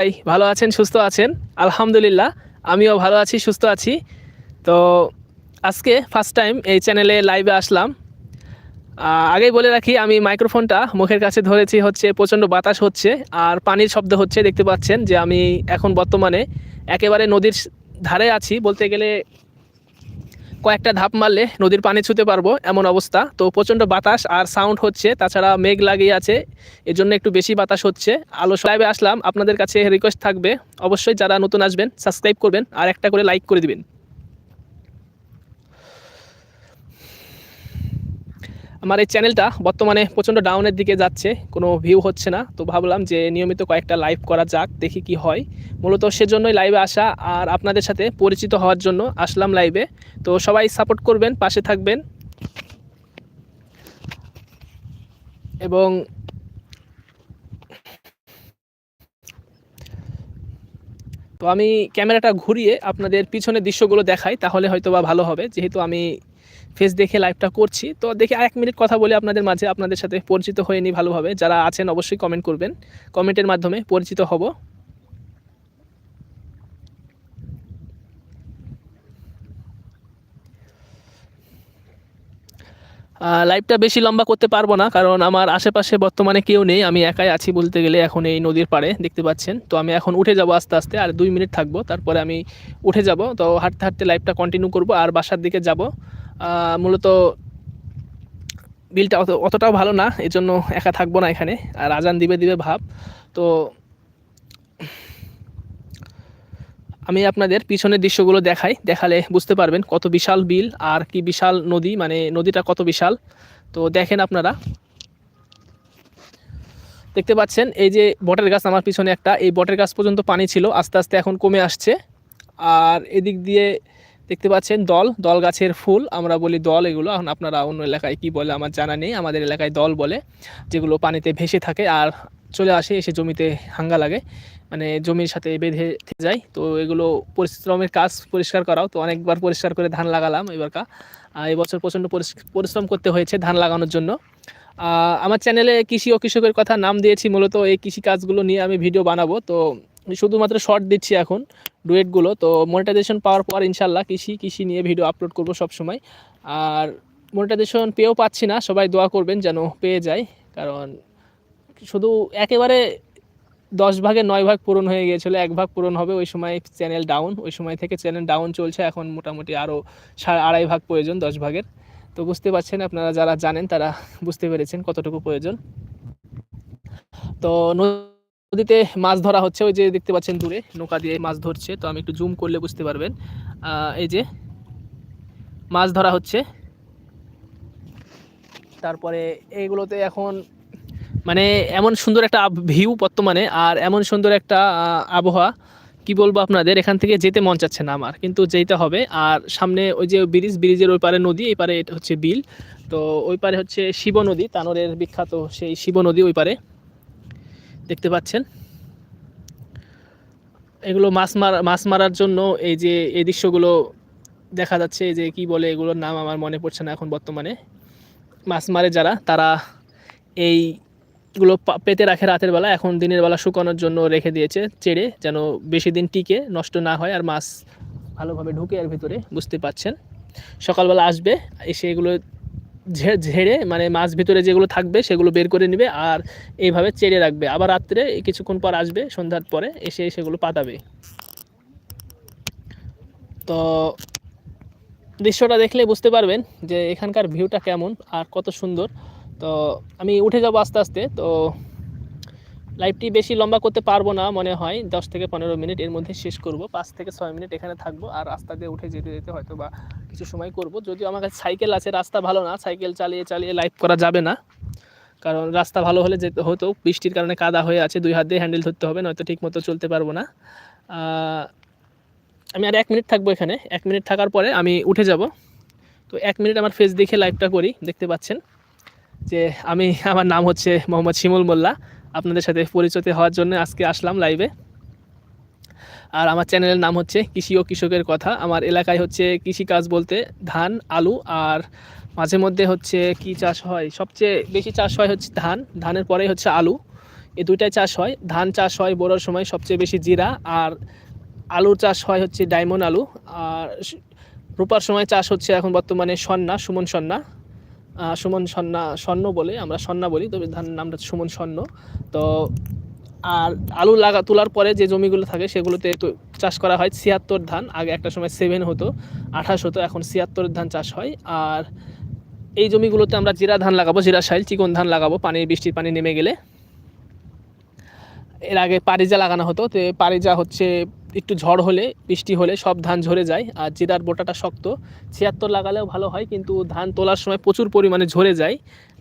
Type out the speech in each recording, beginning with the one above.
ভাই ভালো আছেন, সুস্থ আছেন? আলহামদুলিল্লাহ, আমিও ভালো আছি, সুস্থ আছি। তো আজকে ফার্স্ট টাইম এই চ্যানেলে লাইভে আসলাম। আগেই বলে রাখি, আমি মাইক্রোফোনটা মুখের কাছে ধরেছি হচ্ছে, প্রচণ্ড বাতাস হচ্ছে আর পানির শব্দ হচ্ছে, দেখতে পাচ্ছেন যে আমি এখন বর্তমানে একেবারে নদীর ধারে আছি। বলতে গেলে কয়েকটা ধাপ মারলে নদীর পানি ছুতে পারব এমন অবস্থা। তো প্রচণ্ড বাতাস আর সাউন্ড হচ্ছে, তাছাড়া মেঘ লাগিয়ে আছে এর জন্য একটু বেশি বাতাস হচ্ছে। আলো সাইবে আসলাম, আপনাদের কাছে রিকোয়েস্ট থাকবে। অবশ্যই যারা নতুন আসবেন সাবস্ক্রাইব করবেন, আর একটা করে লাইক করে দিবেন। আমার এই চ্যানেলটা বর্তমানে প্রচণ্ড ডাউনের দিকে যাচ্ছে, কোনো ভিউ হচ্ছে না। তো ভাবলাম যে নিয়মিত কয়েকটা লাইভ করা যাক, দেখি কি হয়। মূলত সেজন্যই লাইভে আসা আর আপনাদের সাথে পরিচিত হওয়ার জন্য আসলাম লাইভে তো সবাই সাপোর্ট করবেন, পাশে থাকবেন। এবং তো আমি ক্যামেরাটা ঘুরিয়ে আপনাদের পিছনের দৃশ্যগুলো দেখাই, তাহলে হয়তো বা ভালো হবে। যেহেতু আমি ফেস দেখে লাইভটা করছি, তো দেখে এক মিনিট কথা বলে আপনাদের মাঝে, আপনাদের সাথে পরিচিত হয়ে নিই ভালোভাবে। যারা আছেন অবশ্যই কমেন্ট করবেন। কমেন্টের মাধ্যমে পরিচিত হব। লাইভটা বেশি লম্বা করতে পারব না, কারণ আমার আশেপাশে বর্তমানে কেউ নেই। আমি একাই আছি বলতে গেলে এখন এই নদীর পাড়ে, দেখতে পাচ্ছেন। তো আমি এখন উঠে যাব আস্তে আস্তে, আর দুই মিনিট থাকব, তারপরে আমি উঠে যাব। তো হাঁটতে হাঁটতে লাইভটা কন্টিনিউ করব, আর বাসার দিকে যাব। মূলত বিলটা অত অতটাও ভালো না এই জন্য একা থাকব না এখানে, আর আজান দিবে দিবে ভাব। তো আমি আপনাদের পিছনের দৃশ্যগুলো দেখাই, দেখালে বুঝতে পারবেন কত বিশাল বিল আর কি বিশাল নদী মানে নদীটা কত বিশাল। তো দেখেন আপনারা। দেখতে পাচ্ছেন, এই যে বটের গাছ, আমার পিছনে একটা, এই বটের গাছ পর্যন্ত পানি ছিল, আস্তে আস্তে এখন কমে আসছে। আর এদিক দিয়ে দেখতে পাচ্ছেন দল দল গাছের ফুল, আমরা বলি দল এগুলো। এখন আপনারা অন্য এলাকায় কি বলে আমার জানা নেই, আমাদের এলাকায় দল বলে, যেগুলো পানিতে ভেসে থাকে আর চলে আসে, এসে জমিতে হাঙ্গা লাগে। মানে জমির সাথে বেঁধে যায় তো এগুলো পরিশ্রমের কাজ পরিষ্কার করাও। তো অনেকবার পরিষ্কার করে ধান লাগালাম এবারকা এবছর প্রচণ্ড পরিশ্রম করতে হয়েছে ধান লাগানোর জন্য। আমার চ্যানেলে কৃষি ও কৃষকের কথা নাম দিয়েছি মূলত এই কৃষি কাজগুলো নিয়ে আমি ভিডিও বানাবো। তো শুধুমাত্র শর্ট দিচ্ছি এখন ডুয়েটগুলো। তো মনিটাইজেশন পাওয়ার পর ইনশাল্লাহ কৃষি কৃষি নিয়ে ভিডিও আপলোড করব সব সময় আর মনিটাইজেশন পেয়েও পাচ্ছি না, সবাই দোয়া করবেন যেন পেয়ে যায়। কারণ শুধু একেবারে দশ ভাগে নয় ভাগ পূরণ হয়ে গিয়েছিল, এক ভাগ পূরণ হবে, ওই সময় চ্যানেল ডাউন ওই সময় থেকে চ্যানেল ডাউন চলছে, এখন মোটামুটি আরও সাড়ে আড়াই ভাগ প্রয়োজন দশ ভাগের। তো বুঝতে পারছেন আপনারা যারা জানেন তারা বুঝতে পেরেছেন কতটুকু প্রয়োজন। তো নদীতে মাছ ধরা হচ্ছে, ওই যে দেখতে পাচ্ছেন দূরে, নৌকা দিয়ে মাছ ধরছে, তো আমি একটু জুম করলে বুঝতে পারবেন। এই যে মাছ ধরা হচ্ছে। তারপরে এইগুলোতে এখন মানে এমন সুন্দর একটা ভিউ বর্তমানে আর এমন সুন্দর একটা আবহাওয়া, কি বলব আপনাদের, এখান থেকে যেতে মন চাচ্ছে না আমার, কিন্তু যেতে হবে। আর সামনে ওই যে ব্রিজ, ব্রিজের ওই পারে নদী, এই পারে এটা হচ্ছে বিল। তো ওই পারে হচ্ছে শিব নদী, তানোরের বিখ্যাত সেই শিব নদী ওই পারে। দেখতে পাচ্ছেন? এগুলো মাছ মারা, মাছ মারার জন্য এই যে, এই দৃশ্যগুলো দেখা যাচ্ছে যে কি বলে, এগুলোর নাম আমার মনে পড়ছে না এখন বর্তমানে। মাছ মারে যারা, তারা এইগুলো পা- পেতে রাখে রাতের বেলা, এখন দিনের বেলা শুকানোর জন্য রেখে দিয়েছে চেড়ে, যেন বেশি দিন টিকে, নষ্ট না হয় আর মাছ ভালোভাবে ঢুকে এর ভিতরে, বুঝতে পাচ্ছেন সকালবেলা আসবে, এসে এগুলো ঝেড়ে মানে মাছ ভিতরে যেগুলো থাকবে সেগুলো বের করে নেবে আর এইভাবে চেড়ে রাখবে। আবার রাত্রে কিছুক্ষণ পর আসবে, সন্ধ্যার পরে এসে সেগুলো পাতাবে। তো দৃশ্যটা দেখলে বুঝতে পারবেন যে এখানকার ভিউটা কেমন আর কত সুন্দর। তো আমি উঠে যাব আস্তে আস্তে, তো লাইভটি বেশি লম্বা করতে পারব না মনে হয়, দশ থেকে পনেরো মিনিট এর মধ্যে শেষ করব, পাঁচ থেকে ছয় মিনিট এখানে থাকব আর রাস্তা দিয়ে উঠে যেতে যেতে হয়তো বা কিছু সময় করব। যদিও আমার কাছে সাইকেল আছে, রাস্তা ভালো না, সাইকেল চালিয়ে চালিয়ে লাইভ করা যাবে না। কারণ রাস্তা ভালো হলে যেতে হতো বৃষ্টির কারণে কাদা হয়ে আছে, দুই হাত দিয়ে হ্যান্ডেল ধরতে হবে, নয়তো ঠিক মতো চলতে পারব না। আমি আর এক মিনিট থাকব এখানে, এক মিনিট থাকার পরে আমি উঠে যাব। তো এক মিনিট আমার ফেস দেখে লাইভটা করি, দেখতে পাচ্ছেন। যে আমি আমার নাম হচ্ছে মোহাম্মদ শিমুল মোল্লা। আপনাদের সাথে পরিচিত হওয়ার জন্য আজকে আসলাম লাইভে আর আমার চ্যানেলের নাম হচ্ছে কৃষি ও কৃষকের কথা। আমার এলাকায় হচ্ছে কৃষি কাজ বলতে ধান, আলু আর মাঝে মধ্যে হচ্ছে কি চাষ হয়? সবচেয়ে বেশি চাষ হয় হচ্ছে ধান। ধানের পরেই হচ্ছে আলু। এই দুইটাই চাষ হয়। ধান চাষ হয় বড়োর সময় সবচেয়ে বেশি জিরা আর আলুর চাষ হয় হচ্ছে ডায়মন্ড আলু। আর রূপার সময় চাষ হচ্ছে এখন বর্তমানে সন্না, সুমন সন্না। সুমন সন্না, স্বর্ণ বলে, আমরা সন্না বলি, তবে ধান নামটা সুমন স্বর্ণ। তো, আর আলু লাগা, তোলার পরে যে জমিগুলো থাকে, সেগুলোতে চাষ করা হয় ছিয়াত্তর ধান। আগে একটা সময় সেভেন হতো, আঠাশ হতো, এখন ছিয়াত্তর ধান চাষ হয়। আর এই জমিগুলোতে আমরা জিরা ধান লাগাবো, জিরা সাইল চিকন ধান লাগাবো পানি বৃষ্টির পানি নেমে গেলে। এর আগে পারিজা লাগানো হতো, তো পারিজা হচ্ছে একটু ঝড় হলে, বৃষ্টি হলে সব ধান ঝরে যায়, আর জিরার বোটাটা শক্ত। ছিয়াত্তর লাগালেও ভালো হয়, কিন্তু ধান তোলার সময় প্রচুর পরিমাণে ঝরে যায়।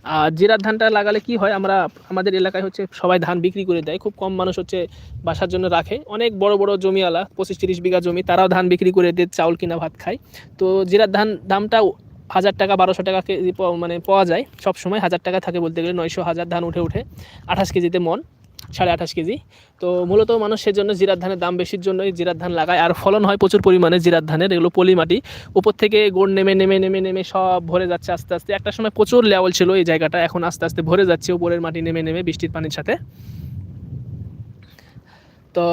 আর জিরার ধানটা লাগালে কি হয়, আমরা আমাদের এলাকায় হচ্ছে সবাই ধান বিক্রি করে দেয়, খুব কম মানুষ হচ্ছে বাসার জন্য রাখে। অনেক বড় বড় জমিওয়ালা পঁচিশ তিরিশ বিঘা জমি, তারাও ধান বিক্রি করে দিয়ে চাউল কিনা ভাত খায়। তো জিরার ধান দামটাও হাজার টাকা, বারোশো টাকা কেজি মানে পাওয়া যায়। সব সময় হাজার টাকা থাকে বলতে গেলে, নয়শো হাজার ধান উঠে উঠে আঠাশ কেজিতে মন। সাড়ে আঠাশ কেজি। তো মূলত মানুষ সেজন্য জিরার ধানের দাম বেশির জন্যই জিরার ধান লাগায়। আর ফলন হয় প্রচুর পরিমাণে জিরার ধানের। এগুলো পলি মাটি উপর থেকে গোড় নেমে নেমে নেমে নেমে সব ভরে যাচ্ছে আস্তে আস্তে। একটা সময় প্রচুর লেভেল ছিল এই জায়গাটা। এখন আস্তে আস্তে ভরে যাচ্ছে উপরের মাটি নেমে নেমে বৃষ্টির পানির সাথে। তো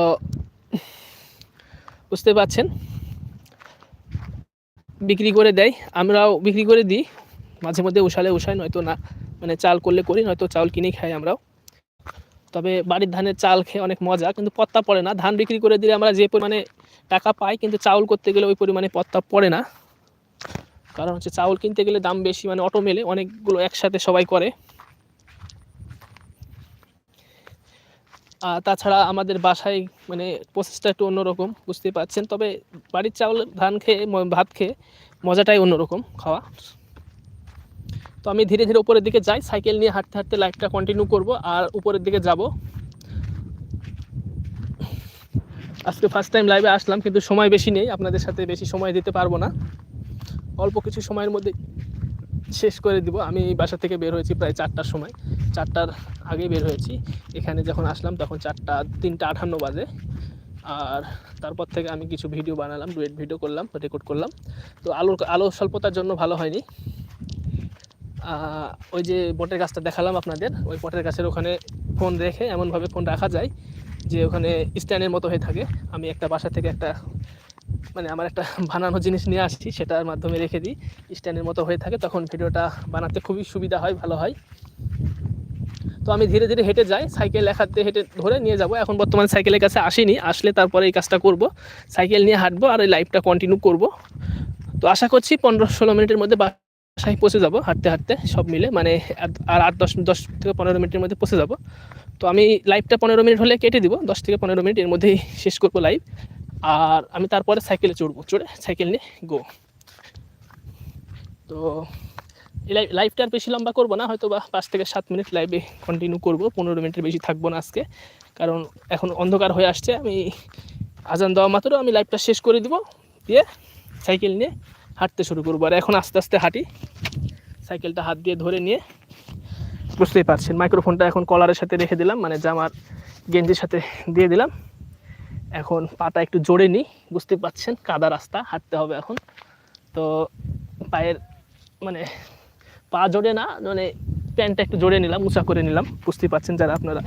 বুঝতে পারছেন? বিক্রি করে দেয়। আমরাও বিক্রি করে দিই। মাঝে মধ্যে উষালে উষায় নয়তো না মানে চাল করলে করি, নয়তো চাউল কিনে খাই আমরাও। তবে বাড়ির ধানের চাল খেয়ে অনেক মজা, কিন্তু পত্তা পড়ে না। ধান বিক্রি করে দিলে আমরা যে পরিমাণে টাকা পাই, কিন্তু চাউল করতে গেলে ওই পরিমাণে পত্তা পড়ে না। কারণ হচ্ছে চাউল কিনতে গেলে দাম বেশি মানে অটো মেলে, অনেকগুলো একসাথে সবাই করে। তাছাড়া আমাদের বাসায় মানে প্রসেসটা একটু অন্যরকম বুঝতে পারছেন। তবে বাড়ির চাউল, ধান খেয়ে, ভাত খেয়ে মজাটাই অন্যরকম খাওয়া। তো আমি ধীরে ধীরে উপরের দিকে যাই, সাইকেল নিয়ে হাঁটতে হাঁটতে লাইফটা কন্টিনিউ করব আর উপরের দিকে যাব। আজকে ফার্স্ট টাইম লাইভে আসলাম, কিন্তু সময় বেশি নেই, আপনাদের সাথে বেশি সময় দিতে পারব না। অল্প কিছু সময়ের মধ্যে শেষ করে দিব। আমি বাসা থেকে বের হয়েছি প্রায় চারটার সময়। চারটার আগেই বের হয়েছি। এখানে যখন আসলাম, তখন চারটা, তিনটা আটান্ন বাজে। আর তারপর থেকে আমি কিছু ভিডিও বানালাম ডুয়েট ভিডিও করলাম রেকর্ড করলাম। তো আলোর, আলো স্বল্পতার জন্য ভালো হয়নি। ওই যে বটের গাছটা দেখালাম আপনাদের, ওই বটের গাছের ওখানে ফোন রেখে এমনভাবে ফোন রাখা যায় যে ওখানে স্ট্যান্ডের মতো হয়ে থাকে। আমি একটা বাসা থেকে একটা মানে আমার একটা বানানো জিনিস নিয়ে আসছি সেটার মাধ্যমে রেখে দিই, স্ট্যান্ডের মতো হয়ে থাকে। তখন ভিডিওটা বানাতে খুবই সুবিধা হয়, ভালো হয়। তো আমি ধীরে ধীরে হেঁটে যাই, সাইকেল এক হাতে হেঁটে ধরে নিয়ে যাব। এখন বর্তমানে সাইকেলের কাছে আসিনি, আসলে তারপরে এই কাজটা করব। সাইকেল নিয়ে হাঁটবো আর এই লাইফটা কন্টিনিউ করব। তো আশা করছি পনেরো ষোলো মিনিটের মধ্যে বাসায় পৌঁছে যাব, হাঁটতে হাঁটতে সব মিলে মানে আর- আট দশ দশ থেকে পনেরো মিনিটের মধ্যে পৌঁছে যাব। তো আমি লাইভটা পনেরো মিনিট হলে কেটে দিব, দশ থেকে পনেরো মিনিট এর মধ্যেই শেষ করব লাইভ আর আমি তারপরে সাইকেলে চড়বো, চড়ে সাইকেল নিয়ে গো তো এই লাইভ লাইভটা আর বেশি লম্বা করব না, হয়তো বা পাঁচ থেকে সাত মিনিট লাইভে কন্টিনিউ করব, পনেরো মিনিটের বেশি থাকব না আজকে। কারণ এখন অন্ধকার হয়ে আসছে, আমি আজান দেওয়া মাত্র আমি লাইভটা শেষ করে দিব, দিয়ে সাইকেল নিয়ে হাঁটতে শুরু করব। আর এখন আস্তে আস্তে হাঁটি। সাইকেলটা হাত দিয়ে ধরে নিয়ে। বুঝতেই পারছেন, মাইক্রোফোনটা এখন কলারের সাথে রেখে দিলাম মানে জামার গেঞ্জির সাথে দিয়ে দিলাম। এখন পাটা একটু জোরে নিই বুঝতে পারছেন, কাদা রাস্তা, হাঁটতে হবে এখন। তো পায়ের মানে পা জোরে না মানে প্যান্টটা একটু জোরে নিলাম, উঁচা করে নিলাম। বুঝতেই পারছেন যারা আপনারা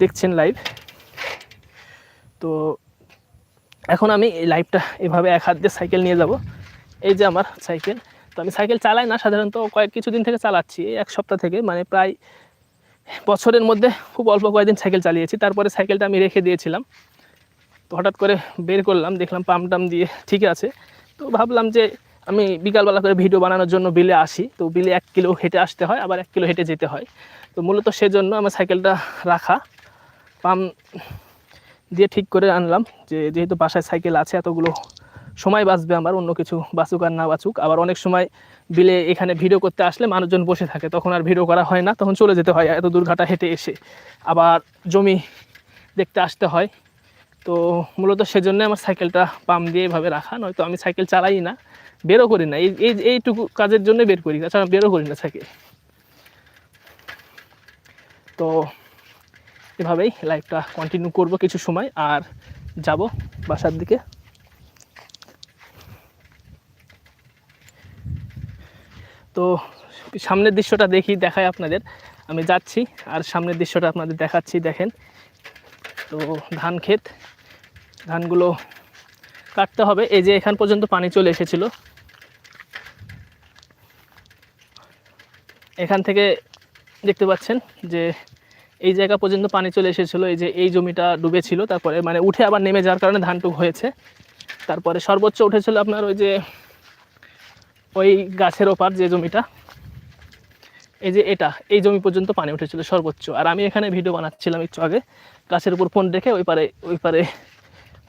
দেখছেন লাইভ তো এখন আমি এই লাইভটা এভাবে এক হাত দিয়ে সাইকেল নিয়ে যাব। এই যে আমার সাইকেল, তো আমি সাইকেল চালাই না, সাধারণত কয়েক কিছুদিন থেকে চালাচ্ছি এক সপ্তাহ থেকে মানে প্রায় বছরের মধ্যে খুব অল্প কয়েকদিন সাইকেল চালিয়েছি। তারপরে সাইকেলটা আমি রেখে দিয়েছিলাম। তো হঠাৎ করে বের করলাম, দেখলাম পাম্প টাম দিয়ে ঠিক আছে। তো ভাবলাম যে আমি বিকালবেলা করে ভিডিও বানানোর জন্য বিলে আসি, তো বিলে এক কিলো হেঁটে আসতে হয়, আবার এক কিলো হেঁটে যেতে হয়। তো মূলত সেজন্য আমার সাইকেলটা রাখা পাম্প দিয়ে ঠিক করে আনলাম, যে যেহেতু বাসায় সাইকেল আছে, এতগুলো সময় বাঁচবে আমার, অন্য কিছু বাঁচুক আর না বাঁচুক। আবার অনেক সময় বিলে এখানে ভিডিও করতে আসলে মানুষজন বসে থাকে, তখন আর ভিডিও করা হয় না, তখন চলে যেতে হয়, এত দূর ঘাটা হেঁটে এসে। আবার জমি দেখতে আসতে হয়। তো মূলত সেজন্য আমার সাইকেলটা পাম দিয়ে এভাবে রাখা, নয়তো আমি সাইকেল চালাই না, বেরও করি না। এই এই, এইটুকু কাজের জন্য বের করি, তাছাড়া বেরও করি না সাইকেল। তো এভাবেই লাইফটা কন্টিনিউ করব কিছু সময়, আর যাব বাসার দিকে। তো সামনের দৃশ্যটা দেখি দেখায় আপনাদের। আমি যাচ্ছি আর সামনের দৃশ্যটা আপনাদের দেখাচ্ছি, দেখেন। তো ধান ক্ষেত, ধানগুলো কাটতে হবে। এই যে এখান পর্যন্ত পানি চলে এসেছিল। এখান থেকে দেখতে পাচ্ছেন যে এই জায়গা পর্যন্ত পানি চলে এসেছিল। এই যে এই জমিটা ডুবেছিল, তারপরে মানে উঠে আবার নেমে যাওয়ার কারণে ধানটুক হয়েছে। তারপরে সর্বোচ্চ উঠেছিল আপনার ওই যে ওই গাছের ওপার যে জমিটা, এই যে এটা, এই জমি পর্যন্ত পানি উঠেছিল সর্বোচ্চ। আর আমি এখানে ভিডিও বানাচ্ছিলাম একটু আগে, গাছের উপর ফোন রেখে ওই পারে ওই পারে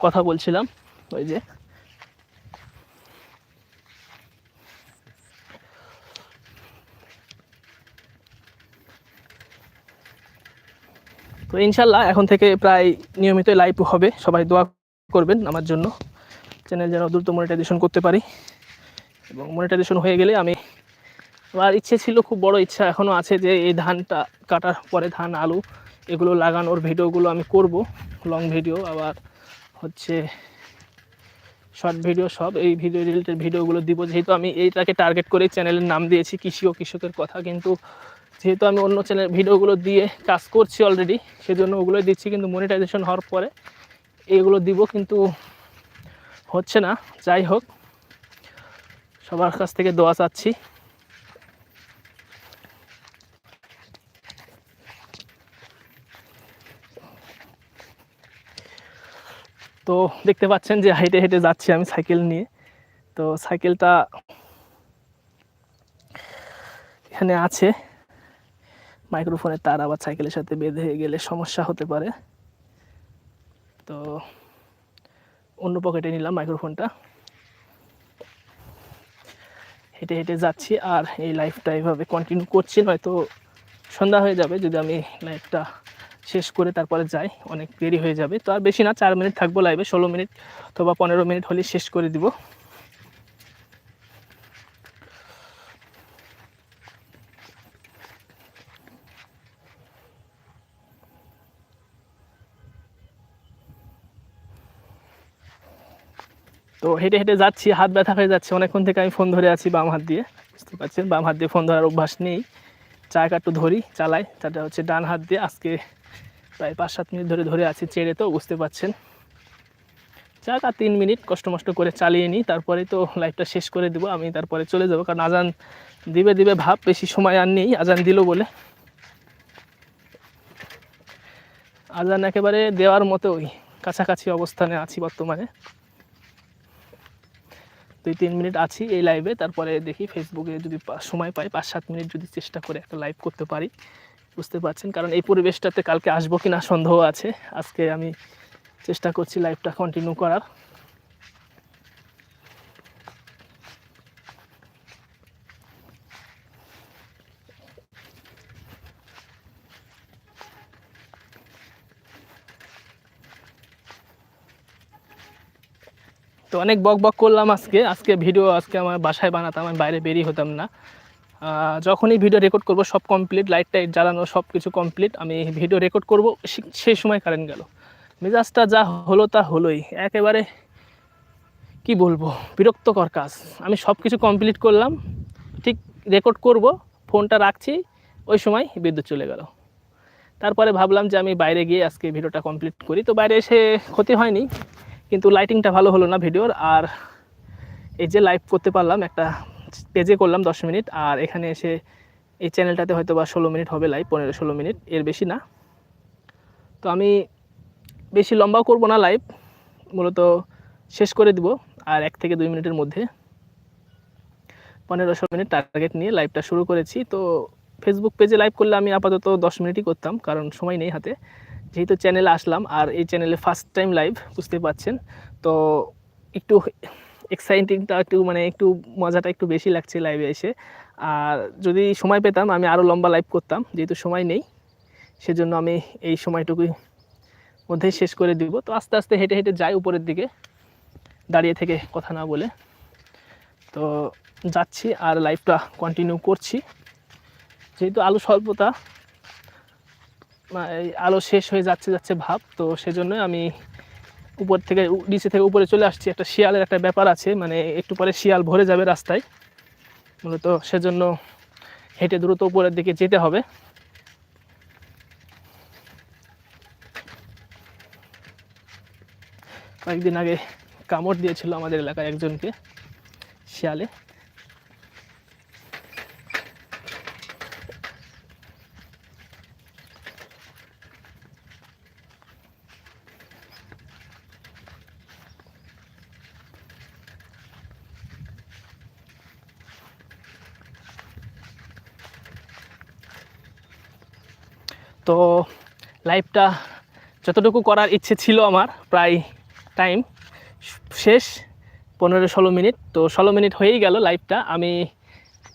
কথা বলছিলাম, ওই যে। তো ইনশাল্লাহ এখন থেকে প্রায় নিয়মিত লাইভ হবে, সবাই দোয়া করবেন আমার জন্য। চ্যানেল যেন দ্রুত মনিটাইজেশন করতে পারি। এবং মনিটাইজেশন হয়ে গেলে আমি আমার ইচ্ছে ছিল, খুব বড় ইচ্ছা এখনও আছে যে এই ধানটা কাটার পরে ধান, আলু এগুলো লাগানোর ভিডিওগুলো আমি করব। লং ভিডিও আবার হচ্ছে শর্ট ভিডিও সব এই ভিডিও রিলেটেড ভিডিওগুলো দিব। যেহেতু আমি এইটাকে টার্গেট করে চ্যানেলের নাম দিয়েছি, কৃষি ও কৃষকের কথা, কিন্তু যেহেতু আমি অন্য চ্যানেল ভিডিওগুলো দিয়ে কাজ করছি অলরেডি সেজন্য ওগুলোই দিচ্ছি, কিন্তু মনিটাইজেশন হওয়ার পরে এগুলো দিব, কিন্তু হচ্ছে না। যাই হোক সবার কাছ থেকে দোয়া চাচ্ছি। তো দেখতে পাচ্ছেন যে হেঁটে হেঁটে যাচ্ছি আমি সাইকেল নিয়ে। তো সাইকেলটা এখানে আছে। মাইক্রোফোনের তার আবার সাইকেলের সাথে বেঁধে গেলে সমস্যা হতে পারে। তো অন্য পকেটে নিলাম মাইক্রোফোনটা। হেঁটে হেঁটে যাচ্ছি আর এই লাইফটা এইভাবে কন্টিনিউ করছি হয়তো সন্ধ্যা হয়ে যাবে, যদি আমি লাইফটা শেষ করে তারপরে যাই, অনেক দেরি হয়ে যাবে। তো আর বেশি না, চার মিনিট থাকব লাইভে ষোলো মিনিট অথবা পনেরো মিনিট হলে শেষ করে দিব। তো হেঁটে হেঁটে যাচ্ছি, হাত ব্যথা হয়ে যাচ্ছে। অনেকক্ষণ থেকে আমি ফোন ধরে আছি বাম হাত দিয়ে, বুঝতে পারছেন? বাম হাত দিয়ে ফোন ধরার অভ্যাস নেই। চাকা একটু ধরি, চালাই সেটা হচ্ছে ডান হাত দিয়ে আজকে প্রায় পাঁচ সাত মিনিট ধরে ধরে আছি চেড়ে তো, বুঝতে পারছেন? যাক আর তিন মিনিট, কষ্ট মষ্ট করে চালিয়ে নিই, তারপরে তো লাইফটা শেষ করে দিব, আমি তারপরে চলে যাব। কারণ আজান দিবে দিবে ভাব, বেশি সময় আর নেই, আজান দিল বলে। আজান একেবারে দেওয়ার মতোই, কাছাকাছি অবস্থানে আছি বর্তমানে। দুই, তিন মিনিট আছি এই লাইভে তারপরে দেখি ফেসবুকে যদি সময় পাই পাঁচ সাত মিনিট যদি চেষ্টা করে একটা লাইভ করতে পারি। বুঝতে পারছেন? কারণ এই পরিবেশটাতে কালকে আসব কি না সন্দেহ আছে। আজকে আমি চেষ্টা করছি লাইভটা কন্টিনিউ করার। তো অনেক বক বক করলাম আজকে। আজকে ভিডিও আজকে আমার বাসায় বানাতাম, আমি বাইরে বেরিয়ে হতাম না। যখনই ভিডিও রেকর্ড করব, সব কমপ্লিট লাইট টাইট জ্বালানো সব কিছু কমপ্লিট আমি ভিডিও রেকর্ড করব সেই সময় কারেন্ট গেল। মেজাজটা যা হলো তা হলোই। একেবারে কি বলব, বিরক্তকর কাজ। আমি সব কিছু কমপ্লিট করলাম, ঠিক রেকর্ড করব ফোনটা রাখছি, ওই সময় বিদ্যুৎ চলে গেল। তারপরে ভাবলাম যে আমি বাইরে গিয়ে আজকে ভিডিওটা কমপ্লিট করি। তো বাইরে এসে ক্ষতি হয়নি। কিন্তু লাইটিংটা ভালো হলো না ভিডিওর। আর এই যে লাইভ করতে পারলাম, একটা পেজে করলাম দশ মিনিট, আর এখানে এসে এই চ্যানেলটাতে হয়তো বা ষোলো মিনিট হবে লাইভ পনেরো ষোলো মিনিট, এর বেশি না। তো আমি বেশি লম্বাও করব না লাইভ মূলত শেষ করে দিব, আর এক থেকে দুই মিনিটের মধ্যে পনেরো ষোলো মিনিট টার্গেট নিয়ে লাইভটা শুরু করেছি। তো ফেসবুক পেজে লাইভ করলে আমি আপাতত দশ মিনিটই করতাম, কারণ সময় নেই হাতে। যেহেতু চ্যানেলে আসলাম, আর এই চ্যানেলে ফার্স্ট টাইম লাইভ বুঝতে পারছেন। তো একটু এক্সাইটিংটা একটু মানে একটু মজাটা একটু বেশি লাগছে লাইভে এসে। আর যদি সময় পেতাম, আমি আরও লম্বা লাইভ করতাম, যেহেতু সময় নেই, সেজন্য আমি এই সময়টুকুই মধ্যেই শেষ করে দিব। তো আস্তে আস্তে হেঁটে হেঁটে যাই উপরের দিকে, দাঁড়িয়ে থেকে কথা না বলে। তো যাচ্ছি, আর লাইভটা কন্টিনিউ করছি। যেহেতু আলু স্বল্পতা আলো শেষ হয়ে যাচ্ছে যাচ্ছে ভাব, তো সেজন্য আমি উপর থেকে নিচে থেকে উপরে চলে আসছি। একটা শিয়ালের একটা ব্যাপার আছে মানে একটু পরে শিয়াল ভরে যাবে রাস্তায়। মূলত সেজন্য হেঁটে দ্রুত উপরের দিকে যেতে হবে। কয়েকদিন আগে কামড় দিয়েছিল আমাদের এলাকায় একজনকে, শিয়ালে। তো লাইভটা যতটুকু করার ইচ্ছে ছিল আমার, প্রায় টাইম শেষ পনেরো ষোলো মিনিট। তো ষোলো মিনিট হয়েই গেল লাইভটা আমি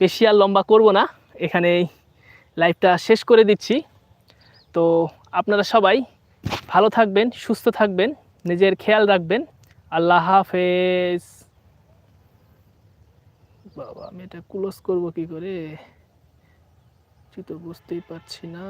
বেশি আর লম্বা করব না, এখানেই লাইভটা শেষ করে দিচ্ছি। তো আপনারা সবাই ভালো থাকবেন, সুস্থ থাকবেন, নিজের খেয়াল রাখবেন। আল্লাহ হাফেজ। বাবা, আমি এটা ক্লোজ করব কী করে? কিছু তো বুঝতেই পারছি না।